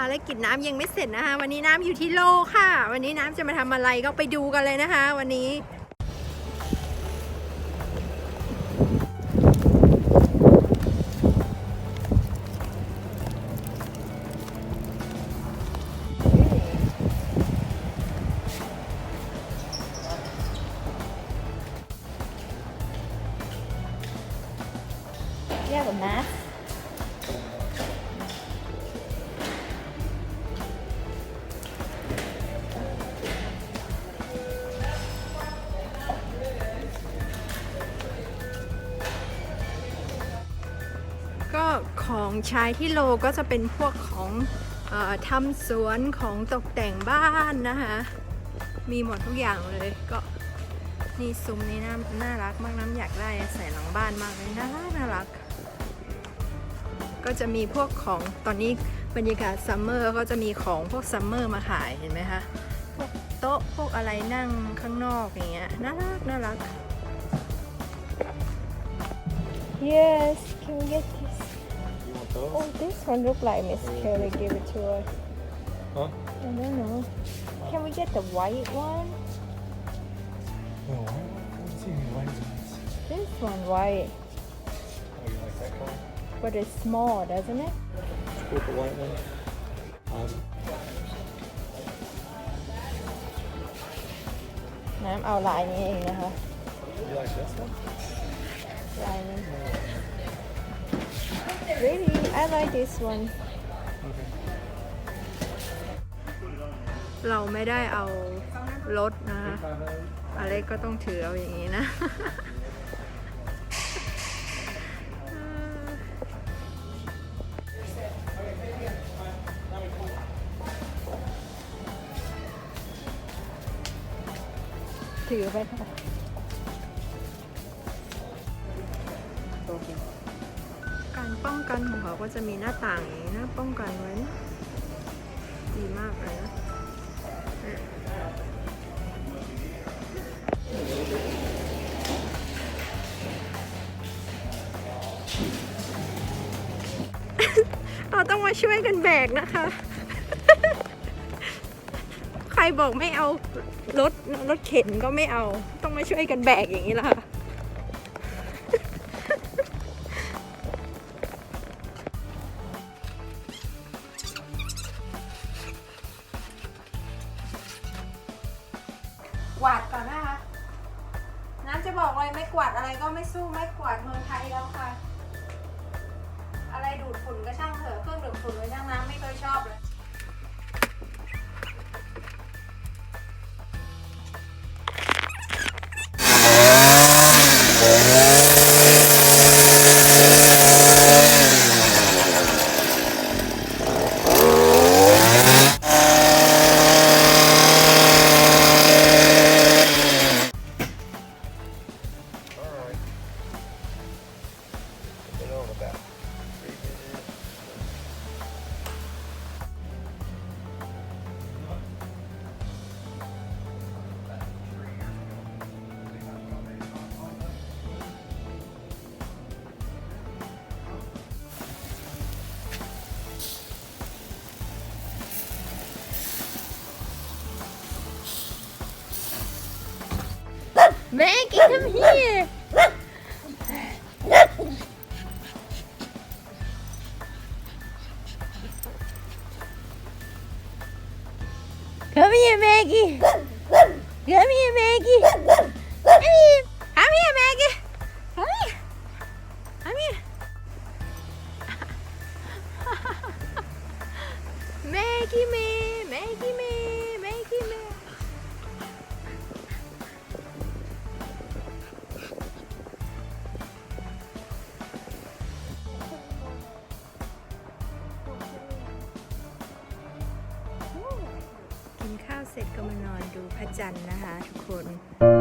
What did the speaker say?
ารกิจน้ำยังไม่เสร็จนะคะ วันนี้น้ำอยู่ที่โลค่ะ วันนี้น้ำจะมาทำอะไรก็ไปดูกันเลยนะคะ วันนี้ You have a mask? Go ของใช้ที่โลก็จะเป็นพวกของอทำสวนของตกแต่งบ้านนะคะ มีหมดทุกอย่างเลยก็นี่ซุ้มนี้น่าน่ารักมากน้ำอยากได้ใส่หลังบ้านมากเลยน่ารักน่ารัก ก็จะมีพวกของตอนนี้บรรยากาศซัมเมอร์ก็จะมีของพวกซัมเมอร์มาขายเห็นไหมคะพวกโต๊ะพวกอะไรนั่งข้างนอกอย่างเงี้ยน่ารักน่ารัก Yes, can we get Oh. this one look like Miss oh, Kelly gave it to us. Huh? I don't know. Can we get the white one? Oh, see any white ones. This one white. Oh, you like that color? But it's small, doesn't it? Let's go with the white one. Um, you like this one? Really, I like this one. Okay. เราไม่ได้เอารถนะคะอเล็กก็ต้องถือเอาอย่างนี้นะ ถือไปค่ะ การป้องกันของเขาก็จะมีหน้าต่างอย่างนี้นะป้องกันไว้นะดีมากเลยนะเนี่ยเราต้องมาช่วยกันแบกนะคะ ใครบอกไม่เอารถรถเข็นก็ไม่เอา ต้องมาช่วยกันแบกอย่างนี้ละค่ะ กวาดก่อนนะคะ น้ำจะบอกเลยไม่กวาดอะไรก็ไม่สู้ไม่กวาดเมืองไทยแล้วค่ะ อะไรดูดฝุ่นก็ช่างเถอะเครื่องดูดฝุ่นไว้ช่างน้ำไม่เคยชอบเลย Maggie, come here. Come here, Maggie. Come here, Maggie. Come here. Come here Maggie Come here Come here Maggie Maggie เสร็จก็มานอนดูพระจันทร์นะคะทุกคน